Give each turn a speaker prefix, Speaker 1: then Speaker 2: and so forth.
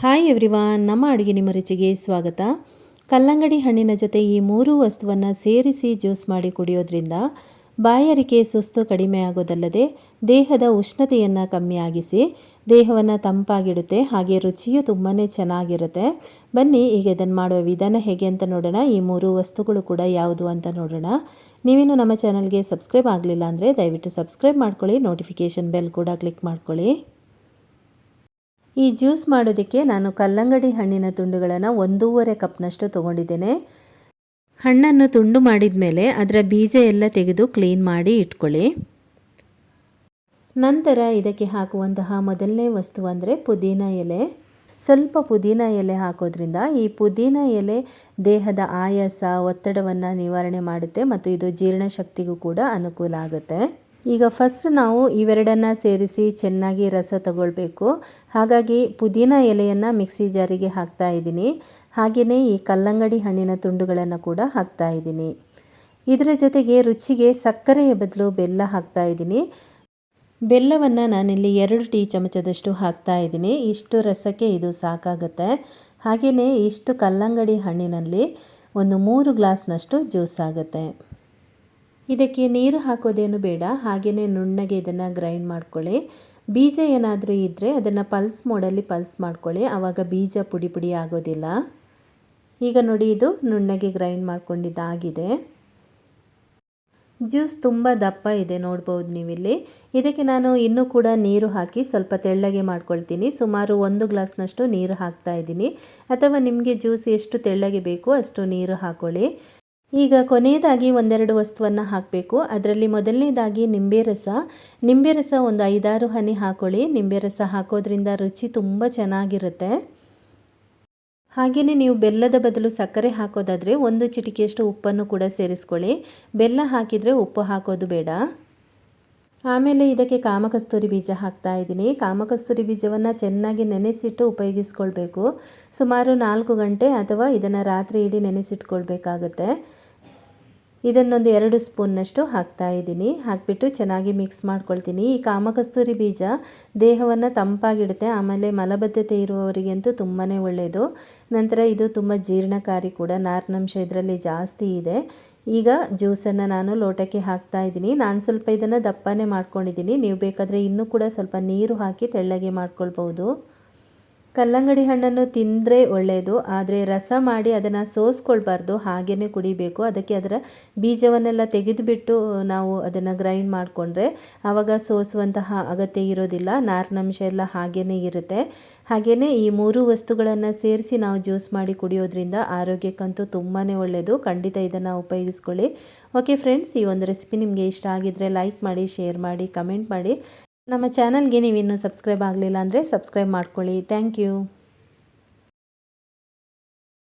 Speaker 1: Hi everyone ನಮ್ಮ ಅಡುಗೆ ನಿಮ್ಮ ರುಚಿಗೆ ಸ್ವಾಗತ. ಕಲ್ಲಂಗಡಿ ಹಣ್ಣಿನ ಜೊತೆ ಈ ಮೂರು ವಸ್ತುವನ್ನು ಸೇರಿಸಿ ಜ್ಯೂಸ್ ಮಾಡಿ ಕುಡಿಯೋದ್ರಿಂದ ಬಾಯಾರಿಕೆ ಸುಸ್ತು ಕಡಿಮೆ ಆಗೋದಲ್ಲದೆ ದೇಹದ ಉಷ್ಣತೆಯನ್ನು ಕಮ್ಮಿಯಾಗಿಸಿ ದೇಹವನ್ನು ತಂಪಾಗಿಡುತ್ತೆ, ಹಾಗೆ ರುಚಿಯೂ ತುಂಬಾ ಚೆನ್ನಾಗಿರುತ್ತೆ. ಬನ್ನಿ, ಈಗ ಇದನ್ನು ಮಾಡುವ ವಿಧಾನ ಹೇಗೆ ಅಂತ ನೋಡೋಣ. ಈ ಮೂರು ವಸ್ತುಗಳು ಕೂಡ ಯಾವುದು ಅಂತ ನೋಡೋಣ. ನೀವೇನು ನಮ್ಮ ಚಾನಲ್ಗೆ ಸಬ್ಸ್ಕ್ರೈಬ್ ಆಗಲಿಲ್ಲ ಅಂದರೆ ದಯವಿಟ್ಟು ಸಬ್ಸ್ಕ್ರೈಬ್ ಮಾಡ್ಕೊಳ್ಳಿ ನೋಟಿಫಿಕೇಷನ್ ಬೆಲ್ ಕೂಡ ಕ್ಲಿಕ್ ಮಾಡ್ಕೊಳ್ಳಿ. ಈ ಜ್ಯೂಸ್ ಮಾಡೋದಕ್ಕೆ ನಾನು ಕಲ್ಲಂಗಡಿ ಹಣ್ಣಿನ ತುಂಡುಗಳನ್ನು ಒಂದೂವರೆ ಕಪ್ನಷ್ಟು ತೊಗೊಂಡಿದ್ದೇನೆ. ಹಣ್ಣನ್ನು ತುಂಡು ಮಾಡಿದ ಮೇಲೆ ಅದರ ಬೀಜ ಎಲ್ಲ ತೆಗೆದು ಕ್ಲೀನ್ ಮಾಡಿ ಇಟ್ಕೊಳ್ಳಿ. ನಂತರ ಇದಕ್ಕೆ ಹಾಕುವಂತಹ ಮೊದಲನೇ ವಸ್ತು ಅಂದರೆ ಪುದೀನ ಎಲೆ. ಸ್ವಲ್ಪ ಪುದೀನ ಎಲೆ ಹಾಕೋದ್ರಿಂದ ಈ ಪುದೀನ ಎಲೆ ದೇಹದ ಆಯಾಸ, ಒತ್ತಡವನ್ನು ನಿವಾರಣೆ ಮಾಡುತ್ತೆ ಮತ್ತು ಇದು ಜೀರ್ಣಶಕ್ತಿಗೂ ಕೂಡ ಅನುಕೂಲ ಆಗುತ್ತೆ. ಈಗ ಫಸ್ಟ್ ನಾವು ಇವೆರಡನ್ನು ಸೇರಿಸಿ ಚೆನ್ನಾಗಿ ರಸ ತಗೊಳ್ಬೇಕು. ಹಾಗಾಗಿ ಪುದೀನ ಎಲೆಯನ್ನು ಮಿಕ್ಸಿ ಜಾರಿಗೆ ಹಾಕ್ತಾ ಇದ್ದೀನಿ. ಹಾಗೆಯೇ ಈ ಕಲ್ಲಂಗಡಿ ಹಣ್ಣಿನ ತುಂಡುಗಳನ್ನು ಕೂಡ ಹಾಕ್ತಾ ಇದ್ದೀನಿ. ಇದರ ಜೊತೆಗೆ ರುಚಿಗೆ ಸಕ್ಕರೆಯ ಬದಲು ಬೆಲ್ಲ ಹಾಕ್ತಾ ಇದ್ದೀನಿ. ಬೆಲ್ಲವನ್ನು ನಾನಿಲ್ಲಿ ಎರಡು ಟೀ ಚಮಚದಷ್ಟು ಹಾಕ್ತಾ ಇದ್ದೀನಿ. ಇಷ್ಟು ರಸಕ್ಕೆ ಇದು ಸಾಕಾಗುತ್ತೆ. ಹಾಗೆಯೇ ಇಷ್ಟು ಕಲ್ಲಂಗಡಿ ಹಣ್ಣಿನಲ್ಲಿ ಒಂದು ಮೂರು ಗ್ಲಾಸ್ನಷ್ಟು ಜ್ಯೂಸ್ ಆಗುತ್ತೆ. ಇದಕ್ಕೆ ನೀರು ಹಾಕೋದೇನು ಬೇಡ ಹಾಗೆಯೇ ನುಣ್ಣಗೆ ಇದನ್ನು ಗ್ರೈಂಡ್ ಮಾಡ್ಕೊಳ್ಳಿ. ಬೀಜ ಏನಾದರೂ ಇದ್ದರೆ ಅದನ್ನು ಪಲ್ಸ್ ಮೋಡಲ್ಲಿ ಪಲ್ಸ್ ಮಾಡ್ಕೊಳ್ಳಿ ಆವಾಗ ಬೀಜ ಪುಡಿ ಪುಡಿ ಆಗೋದಿಲ್ಲ. ಈಗ ನೋಡಿ ಇದು ನುಣ್ಣಗೆ ಗ್ರೈಂಡ್ ಮಾಡ್ಕೊಂಡಿದ್ದಾಗಿದೆ. ಜ್ಯೂಸ್ ತುಂಬ ದಪ್ಪ ಇದೆ, ನೋಡ್ಬೋದು ನೀವಿಲ್ಲಿ. ಇದಕ್ಕೆ ನಾನು ಇನ್ನೂ ಕೂಡ ನೀರು ಹಾಕಿ ಸ್ವಲ್ಪ ತೆಳ್ಳಗೆ ಮಾಡ್ಕೊಳ್ತೀನಿ. ಸುಮಾರು ಒಂದು ಗ್ಲಾಸ್ನಷ್ಟು ನೀರು ಹಾಕ್ತಾ ಇದ್ದೀನಿ. ಅಥವಾ ನಿಮಗೆ ಜ್ಯೂಸ್ ಎಷ್ಟು ತೆಳ್ಳಗೆ ಬೇಕೋ ಅಷ್ಟು ನೀರು ಹಾಕ್ಕೊಳ್ಳಿ ಈಗ ಕೊನೆಯದಾಗಿ ಒಂದೆರಡು ವಸ್ತುವನ್ನು ಹಾಕಬೇಕು. ಅದರಲ್ಲಿ ಮೊದಲನೇದಾಗಿ ನಿಂಬೆ ರಸ. ನಿಂಬೆ ರಸ ಒಂದು ಐದಾರು ಹನಿ ಹಾಕೊಳ್ಳಿ. ನಿಂಬೆ ರಸ ಹಾಕೋದ್ರಿಂದ ರುಚಿ ತುಂಬ ಚೆನ್ನಾಗಿರುತ್ತೆ. ಹಾಗೆಯೇ ನೀವು ಬೆಲ್ಲದ ಬದಲು ಸಕ್ಕರೆ ಹಾಕೋದಾದರೆ ಒಂದು ಚಿಟಿಕೆಯಷ್ಟು ಉಪ್ಪನ್ನು ಕೂಡ ಸೇರಿಸ್ಕೊಳ್ಳಿ. ಬೆಲ್ಲ ಹಾಕಿದರೆ ಉಪ್ಪು ಹಾಕೋದು ಬೇಡ. ಆಮೇಲೆ ಇದಕ್ಕೆ ಕಾಮಕಸ್ತೂರಿ ಬೀಜ ಹಾಕ್ತಾ ಇದ್ದೀನಿ. ಕಾಮಕಸ್ತೂರಿ ಬೀಜವನ್ನು ಚೆನ್ನಾಗಿ ನೆನೆಸಿಟ್ಟು ಉಪಯೋಗಿಸ್ಕೊಳ್ಬೇಕು. ಸುಮಾರು ನಾಲ್ಕು ಗಂಟೆ ಅಥವಾ ಇದನ್ನು ರಾತ್ರಿ ಇಡೀ ನೆನೆಸಿಟ್ಕೊಳ್ಬೇಕಾಗತ್ತೆ. ಇದನ್ನೊಂದು ಎರಡು ಸ್ಪೂನ್ನಷ್ಟು ಹಾಕ್ತಾ ಇದ್ದೀನಿ. ಹಾಕಿಬಿಟ್ಟು ಚೆನ್ನಾಗಿ ಮಿಕ್ಸ್ ಮಾಡ್ಕೊಳ್ತೀನಿ. ಈ ಕಾಮಕಸ್ತೂರಿ ಬೀಜ ದೇಹವನ್ನು ತಂಪಾಗಿಡುತ್ತೆ, ಆಮೇಲೆ ಮಲಬದ್ಧತೆ ಇರುವವರಿಗಂತೂ ತುಂಬಾ ಒಳ್ಳೆಯದು ನಂತರ ಇದು ತುಂಬ ಜೀರ್ಣಕಾರಿ ಕೂಡ, ನಾರಿನಂಶ ಇದರಲ್ಲಿ ಜಾಸ್ತಿ ಇದೆ. ಈಗ ಜ್ಯೂಸನ್ನು ನಾನು ಲೋಟಕ್ಕೆ ಹಾಕ್ತಾ ಇದ್ದೀನಿ. ನಾನು ಸ್ವಲ್ಪ ಇದನ್ನು ದಪ್ಪನೇ ಮಾಡ್ಕೊಂಡಿದ್ದೀನಿ. ನೀವು ಬೇಕಾದರೆ ಇನ್ನೂ ಕೂಡ ಸ್ವಲ್ಪ ನೀರು ಹಾಕಿ ತೆಳ್ಳಗೆ ಮಾಡ್ಕೊಳ್ಬೋದು ಕಲ್ಲಂಗಡಿ ಹಣ್ಣನ್ನು ತಿಂದರೆ ಒಳ್ಳೆಯದು ಆದರೆ ರಸ ಮಾಡಿ ಅದನ್ನು ಸೋಸ್ಕೊಳ್ಬಾರ್ದು ಹಾಗೇ ಕುಡಿಬೇಕು. ಅದಕ್ಕೆ ಅದರ ಬೀಜವನ್ನೆಲ್ಲ ತೆಗೆದುಬಿಟ್ಟು ನಾವು ಅದನ್ನು ಗ್ರೈಂಡ್ ಮಾಡಿಕೊಂಡ್ರೆ ಆವಾಗ ಸೋಸುವಂತಹ ಅಗತ್ಯ ಇರೋದಿಲ್ಲ. ನಾರಿನಂಶ ಎಲ್ಲ ಹಾಗೇ ಇರುತ್ತೆ. ಹಾಗೆಯೇ ಈ ಮೂರು ವಸ್ತುಗಳನ್ನು ಸೇರಿಸಿ ನಾವು ಜ್ಯೂಸ್ ಮಾಡಿ ಕುಡಿಯೋದ್ರಿಂದ ಆರೋಗ್ಯಕ್ಕಂತೂ ತುಂಬಾ ಒಳ್ಳೆಯದು ಖಂಡಿತ ಇದನ್ನು ಉಪಯೋಗಿಸ್ಕೊಳ್ಳಿ. ಓಕೆ ಫ್ರೆಂಡ್ಸ್, ಈ ಒಂದು ರೆಸಿಪಿ ನಿಮಗೆ ಇಷ್ಟ ಆಗಿದ್ದರೆ ಲೈಕ್ ಮಾಡಿ, ಶೇರ್ ಮಾಡಿ, ಕಮೆಂಟ್ ಮಾಡಿ. ನಮ್ಮ ಚಾನಲ್ಗೆ ನೀವು ಇನ್ನೂ ಸಬ್ಸ್ಕ್ರೈಬ್ ಆಗಲಿಲ್ಲ ಅಂದರೆ ಸಬ್ಸ್ಕ್ರೈಬ್ ಮಾಡ್ಕೊಳ್ಳಿ. Thank you.